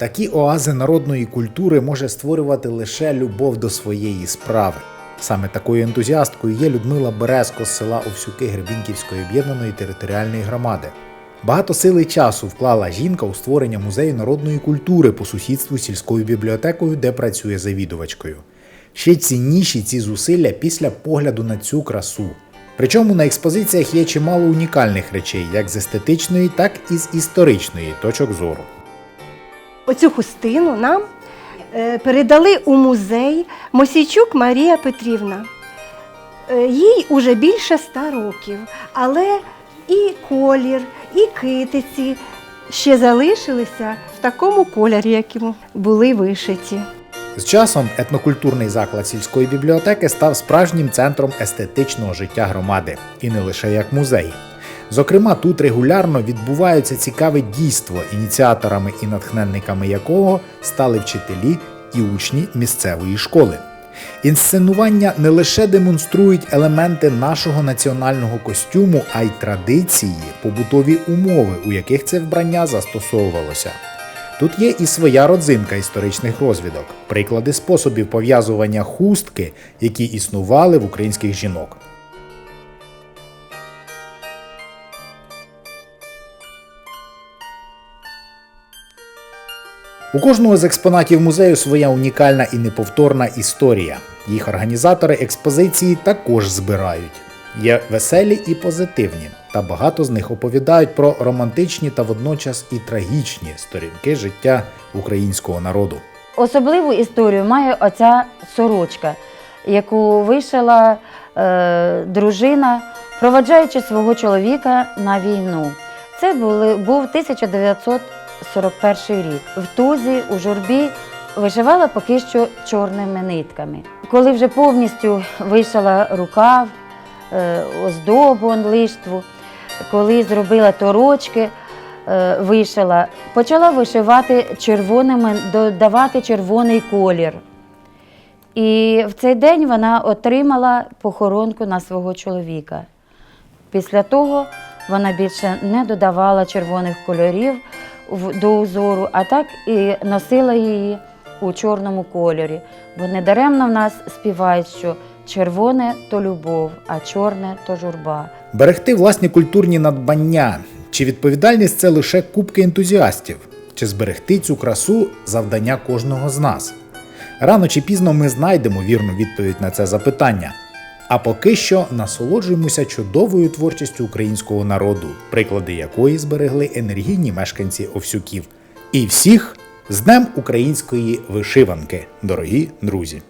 Такі оази народної культури може створювати лише любов до своєї справи. Саме такою ентузіасткою є Людмила Березко з села Овсюки Гребінківської об'єднаної територіальної громади. Багато сили часу вклала жінка у створення музею народної культури по сусідству з сільською бібліотекою, де працює завідувачкою. Ще цінніші ці зусилля після погляду на цю красу. Причому на експозиціях є чимало унікальних речей, як з естетичної, так і з історичної точок зору. Оцю хустину нам е, передали у музей Мосійчук Марія Петрівна. Е, Їй уже більше ста років, але і колір, і китиці ще залишилися в такому кольорі, яким були вишиті. З часом етнокультурний заклад сільської бібліотеки став справжнім центром естетичного життя громади, і не лише як музей. Зокрема, тут регулярно відбувається цікаве дійство, ініціаторами і натхненниками якого стали вчителі і учні місцевої школи. Інсценування не лише демонструють елементи нашого національного костюму, а й традиції, побутові умови, у яких це вбрання застосовувалося. Тут є і своя родзинка історичних розвідок, приклади способів пов'язування хустки, які існували в українських жінок. У кожного з експонатів музею своя унікальна і неповторна історія. Їх організатори експозиції також збирають. Є веселі і позитивні, та багато з них оповідають про романтичні та водночас і трагічні сторінки життя українського народу. Особливу історію має оця сорочка, яку вишила е, дружина, проваджаючи свого чоловіка на війну. Це були, був 1941 рік. В тузі у журбі вишивала поки що чорними нитками. Коли вже повністю вишила рукав, е, оздобу лиштву, коли зробила торочки, е, вишила, почала вишивати червоними, додавати червоний колір. І в цей день вона отримала похоронку на свого чоловіка. Після того вона більше не додавала червоних кольорів до узору, а так і носила її у чорному кольорі. Бо недаремно в нас співають, що червоне то любов, а чорне то журба. Берегти власні культурні надбання. Чи відповідальність це лише кубки ентузіастів? Чи зберегти цю красу завдання кожного з нас? Рано чи пізно ми знайдемо вірну відповідь на це запитання. А поки що насолоджуємося чудовою творчістю українського народу, приклади якої зберегли енергійні мешканці Овсюків. І всіх з Днем української вишиванки, дорогі друзі!